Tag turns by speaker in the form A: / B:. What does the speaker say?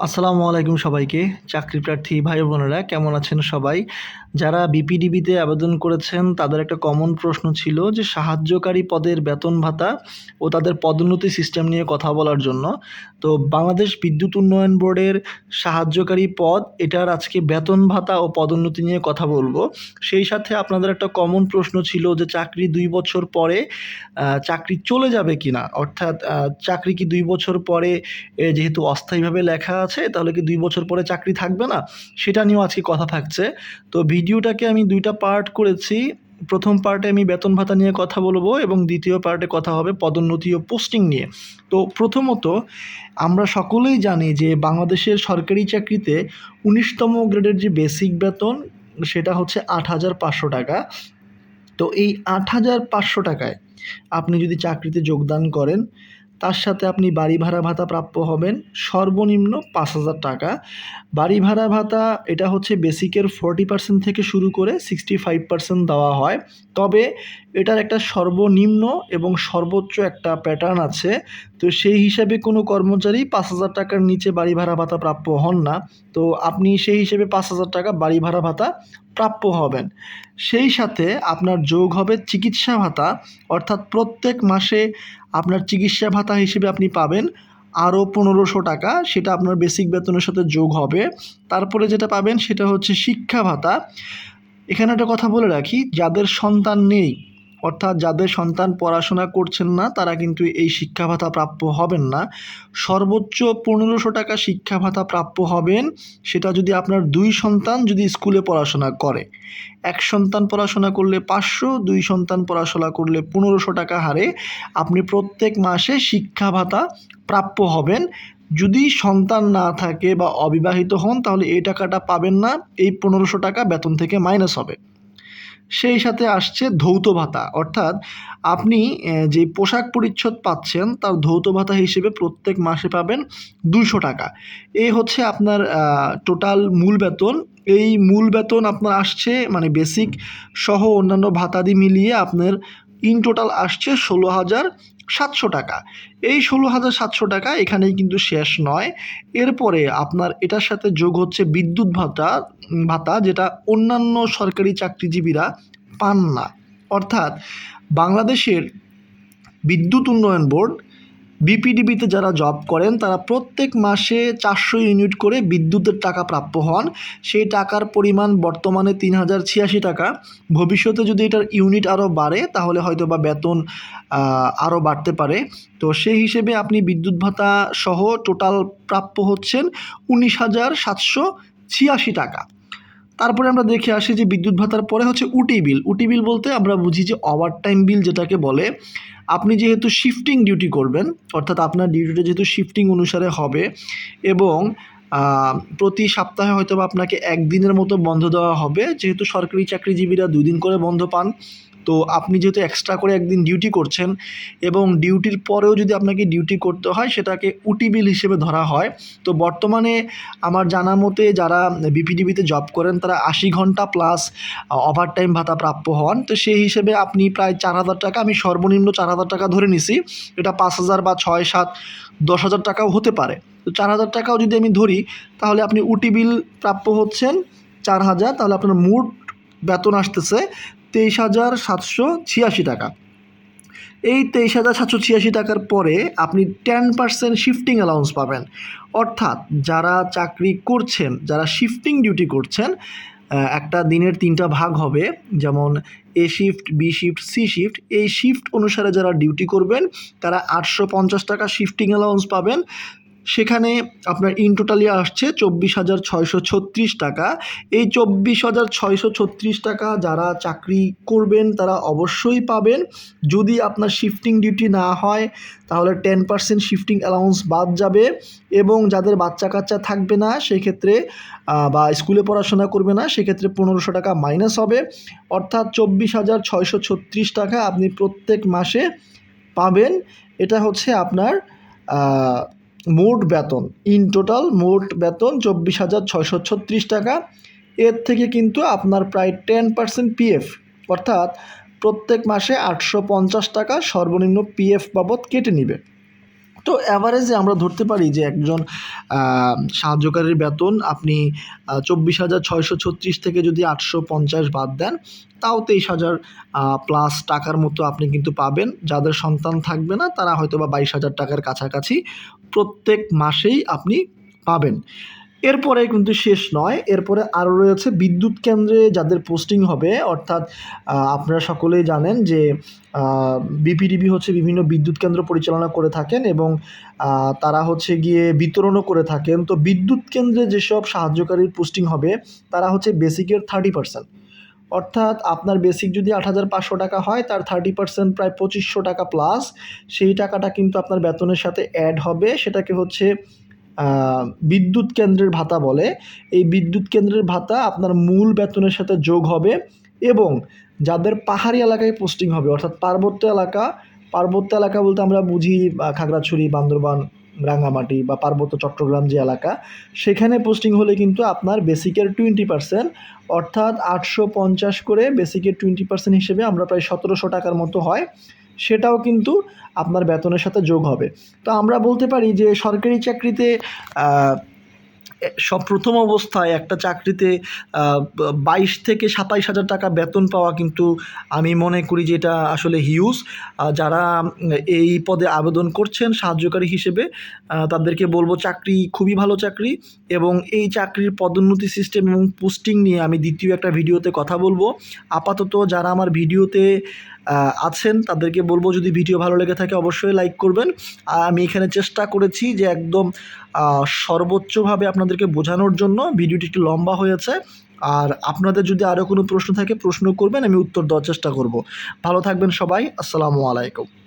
A: আসসালামু আলাইকুম সবাইকে। চাকরি প্রার্থী ভাই বোনেরা, কেমন আছেন সবাই? যারা বিপিডিবিতে আবেদন করেছেন, তাদের একটা কমন প্রশ্ন ছিল যে সাহায্যকারী পদের বেতন ভাতা ও তাদের পদোন্নতি সিস্টেম নিয়ে কথা বলার জন্য। তো বাংলাদেশ বিদ্যুৎ উন্নয়ন বোর্ডের সাহায্যকারী পদ, এটার আজকে বেতন ভাতা ও পদোন্নতি নিয়ে কথা বলব। সেই সাথে আপনাদের একটা কমন প্রশ্ন ছিল যে চাকরি দুই বছর পরে চাকরি চলে যাবে কিনা? অর্থাৎ চাকরি কি দুই বছর পরে যেহেতু অস্থায়ীভাবে লেখা আছে, তাহলে কি দুই বছর পরে চাকরি থাকবে না? সেটা নিয়েও আজকে কথা থাকছে। তো ভিডিওটাকে আমি দুইটা পার্ট করেছি। প্রথম পার্টে আমি বেতন ভাতা নিয়ে কথা বলব এবং দ্বিতীয় পার্টে কথা হবে পদোন্নতি ও পোস্টিং নিয়ে। তো প্রথমত, আমরা সকলেই জানি যে বাংলাদেশের সরকারি চাকরিতে উনিশতম গ্রেডের যে বেসিক বেতন, সেটা হচ্ছে আট হাজার পাঁচশো টাকা। তো এই আট হাজার পাঁচশো টাকায় আপনি যদি চাকরিতে যোগদান করেন তার সাথে আপনি বাড়ি ভাড়া ভাতা প্রাপ্য হবেন। সর্বনিম্ন পাঁচ হাজার টাকা। বাড়ি ভাড়া ভাতা, এটা হচ্ছে বেসিকের ফোরটি পার্সেন্ট থেকে শুরু করে সিক্সটি ফাইভ পার্সেন্ট দেওয়া হয়। তবে এটার একটা সর্বনিম্ন এবং সর্বোচ্চ একটা প্যাটার্ন আছে। তো সেই হিসাবে কোনো কর্মচারী পাঁচ হাজার টাকার নিচে বাড়ি ভাড়া ভাতা প্রাপ্য হন না। তো আপনি সেই হিসেবে পাঁচ হাজার টাকা বাড়ি ভাড়া ভাতা প্রাপ্য হবেন। সেই সাথে আপনার যোগ হবে চিকিৎসা ভাতা, অর্থাৎ প্রত্যেক মাসে আপনার চিকিৎসা ভাতা হিসেবে আপনি পাবেন আরও পনেরোশো টাকা, সেটা আপনার বেসিক বেতনের সাথে যোগ হবে। তারপরে যেটা পাবেন সেটা হচ্ছে শিক্ষা ভাতা। এখানে একটা কথা বলে রাখি, যাদের সন্তান নেই অর্থাৎ যাদের সন্তান পড়াশোনা করছেন না, তারা কিন্তু এই শিক্ষা ভাতা প্রাপ্য হবেন না। সর্বোচ্চ পনেরোশো টাকা শিক্ষা ভাতা প্রাপ্য হবেন, সেটা যদি আপনার দুই সন্তান যদি স্কুলে পড়াশোনা করে। এক সন্তান পড়াশোনা করলে পাঁচশো, দুই সন্তান পড়াশোনা করলে পনেরোশো টাকা হারে আপনি প্রত্যেক মাসে শিক্ষা ভাতা প্রাপ্য হবেন। যদি সন্তান না থাকে বা অবিবাহিত হন, তাহলে এই টাকাটা পাবেন না, এই পনেরোশো টাকা বেতন থেকে মাইনাস হবে। সেই সাথে আসছে ধৌত ভাতা। অর্থাৎ আপনি যে পোশাক পরিচ্ছদ পাচ্ছেন, তার ধৌত ভাতা হিসেবে প্রত্যেক মাসে পাবেন দুশো টাকা। এই হচ্ছে আপনার টোটাল মূল বেতন। এই মূল বেতন আপনার আসছে মানে বেসিক সহ অন্যান্য ভাতাদি মিলিয়ে আপনার ইন টোটাল আসছে ষোলো হাজার সাতশো টাকা। এই ষোলো হাজার সাতশো টাকা এখানেই কিন্তু শেষ নয়। এরপরে আপনার এটার সাথে যোগ হচ্ছে বিদ্যুৎ ভাতা ভাতা, যেটা অন্যান্য সরকারি চাকরিজীবীরা পান না। অর্থাৎ বাংলাদেশের বিদ্যুৎ উন্নয়ন বোর্ড বিপিডিবিতে যারা জব করেন, তারা প্রত্যেক মাসে চারশো ইউনিট করে বিদ্যুতের টাকা প্রাপ্য হন। সেই টাকার পরিমাণ বর্তমানে তিন হাজার ছিয়াশি টাকা। ভবিষ্যতে যদি এটার ইউনিট আরও বাড়ে, তাহলে হয়তো বা বেতন আরও বাড়তে পারে। তো সেই হিসেবে আপনি বিদ্যুৎ ভাতা সহ টোটাল প্রাপ্য হচ্ছেন উনিশ হাজার সাতশো ছিয়াশি টাকা। তারপরে আমরা দেখে আসি যে বিদ্যুৎ ভাতার পরে হচ্ছে উটি বিল। উটি বিল বলতে আমরা বুঝি যে ওভার টাইম বিল যেটাকে বলে, আপনি যেহেতু শিফটিং ডিউটি করবেন, অর্থাৎ আপনার ডিউটিটা যেহেতু শিফটিং অনুসারে হবে এবং প্রতি সপ্তাহে হয়তো আপনাকে একদিনের মতো বন্ধ দেওয়া হবে, যেহেতু সরকারি চাকরিজীবীরা দুদিন করে বন্ধ পান তো আপনি যেহেতু এক্সট্রা করে একদিন ডিউটি করছেন এবং ডিউটির পরেও যদি আপনাকে ডিউটি করতে হয়, সেটাকে উটি বিল হিসেবে ধরা হয়। তো বর্তমানে আমার জানা মতে যারা বিপিডিবিতে জব করেন, তারা আশি ঘণ্টা প্লাস ওভার টাইম ভাতা প্রাপ্য হন। তো সেই হিসেবে আপনি প্রায় চার হাজার টাকা, আমি সর্বনিম্ন চার হাজার টাকা ধরে নিছি। এটা পাঁচ হাজার বা ছয়, সাত, দশ হাজার টাকাও হতে পারে। তো চার হাজার টাকাও যদি আমি ধরি, তাহলে আপনি উটি বিল প্রাপ্য হচ্ছেন চার হাজার। তাহলে আপনার মোট বেতন আসতেছে তেইশ হাজার সাতশো ছিয়াশি টাকা। এই তেইশ হাজার সাতশো ছিয়াশি টাকার পরে আপনি টেন পার্সেন্ট শিফটিং অ্যালাউন্স পাবেন। অর্থাৎ যারা চাকরি করছেন, যারা শিফটিং ডিউটি করছেন একটা দিনের তিনটা ভাগ হবে। যেমন A shift B shift C shift এই শিফট অনুসারে যারা ডিউটি করবেন, তারা আটশো পঞ্চাশ টাকা শিফটিং অ্যালাউন্স পাবেন। সেখানে আপনার ইন টোটালি আসছে চব্বিশ হাজার ছয়শো ছত্রিশ টাকা। এই চব্বিশ হাজার ছয়শো ছত্রিশ টাকা যারা চাকরি করবেন, তারা অবশ্যই পাবেন। যদি আপনার শিফটিং ডিউটি না হয়, তাহলে টেন পার্সেন্ট শিফটিং অ্যালাউন্স বাদ যাবে এবং যাদের বাচ্চা কাচ্চা থাকবে না, সেক্ষেত্রে বা স্কুলে পড়াশোনা করবে না, সেক্ষেত্রে পনেরোশো টাকা মাইনাস হবে। অর্থাৎ চব্বিশ হাজার ছয়শো ছত্রিশ টাকা আপনি প্রত্যেক মাসে পাবেন। এটা হচ্ছে আপনার মোট বেতন। ইন টোটাল মোট বেতন চব্বিশ হাজার ছয়শো ছত্রিশ টাকা। এর থেকে কিন্তু আপনার প্রায় টেন পার্সেন্ট পিএফ অর্থাৎ প্রত্যেক মাসে আটশো পঞ্চাশ টাকা সর্বনিম্ন পিএফ বাবদ কেটে নিবে। তো অ্যাভারেজে আমরা ধরতে পারি যে একজন সাহায্যকারীর বেতন আপনি চব্বিশ হাজার ছয়শো ছত্রিশ থেকে যদি আটশো পঞ্চাশ বাদ দেন, তাও তেইশ হাজার প্লাস টাকার মতো আপনি কিন্তু পাবেন। যাদের সন্তান থাকবে না, তারা হয়তো বা বাইশ হাজার টাকার কাছাকাছি প্রত্যেক মাসেই আপনি পাবেন। এরপরে কিন্তু শেষ নয়। এরপরে আরও রয়েছে বিদ্যুৎ কেন্দ্রে যাদের পোস্টিং হবে, অর্থাৎ আপনারা সকলেই জানেন যে বিপিডিবি হচ্ছে বিভিন্ন বিদ্যুৎ কেন্দ্র পরিচালনা করে থাকেন এবং তারা হচ্ছে গিয়ে বিতরণও করে থাকেন। তো বিদ্যুৎ কেন্দ্রে যেসব সাহায্যকারীর পোস্টিং হবে, তারা হচ্ছে বেসিকের থার্টি পার্সেন্ট অর্থাৎ আপনার বেসিক যদি আট হাজার পাঁচশো টাকা হয়, তার থার্টি পার্সেন্ট প্রায় পঁচিশশো টাকা প্লাস সেই টাকাটা কিন্তু আপনার বেতনের সাথে অ্যাড হবে। সেটাকে হচ্ছে বিদ্যুৎ কেন্দ্রের ভাতা বলে। এই বিদ্যুৎ কেন্দ্রের ভাতা আপনার মূল বেতনের সাথে যোগ হবে এবং যাদের পাহাড়ি এলাকায় পোস্টিং হবে, অর্থাৎ পার্বত্য এলাকা পার্বত্য এলাকা বলতে আমরা বুঝি খাগড়াছড়ি, বান্দরবান রাঙ্গামাটি বা পার্বত্য চট্টগ্রাম যে এলাকা, সেখানে পোস্টিং হলে কিন্তু আপনার বেসিকের টোয়েন্টি পার্সেন্ট অর্থাৎ আটশো পঞ্চাশ করে বেসিকের টোয়েন্টি পার্সেন্ট হিসেবে আমরা প্রায় সতেরোশো টাকার মতো হয়। সেটাও কিন্তু আপনার বেতনের সাথে যোগ হবে। তো আমরা বলতে পারি যে সরকারি চাকরিতে সব প্রথম অবস্থায় একটা চাকরিতে বাইশ থেকে সাতাইশ হাজার টাকা বেতন পাওয়া কিন্তু আমি মনে করি যে এটা আসলে হিউজ। যারা এই পদে আবেদন করছেন সাহায্যকারী হিসেবে তাদেরকে বলব চাকরি খুবই ভালো চাকরি এবং এই চাকরির পদোন্নতি সিস্টেম এবং পোস্টিং নিয়ে আমি দ্বিতীয় একটা ভিডিওতে কথা বলব। আপাতত যারা আমার ভিডিওতে আছেন, তাদেরকে বলব যদি ভিডিও ভালো লেগে থাকে অবশ্যই লাইক করবেন। আর আমি এখানে চেষ্টা করেছি যে একদম সর্বোচ্চভাবে আপনাদেরকে বোঝানোর জন্য, ভিডিওটি একটু লম্বা হয়েছে। আর আপনাদের যদি আরও কোনো প্রশ্ন থাকে, প্রশ্ন করবেন, আমি উত্তর দেওয়ার চেষ্টা করব। ভালো থাকবেন সবাই, আসসালামু আলাইকুম।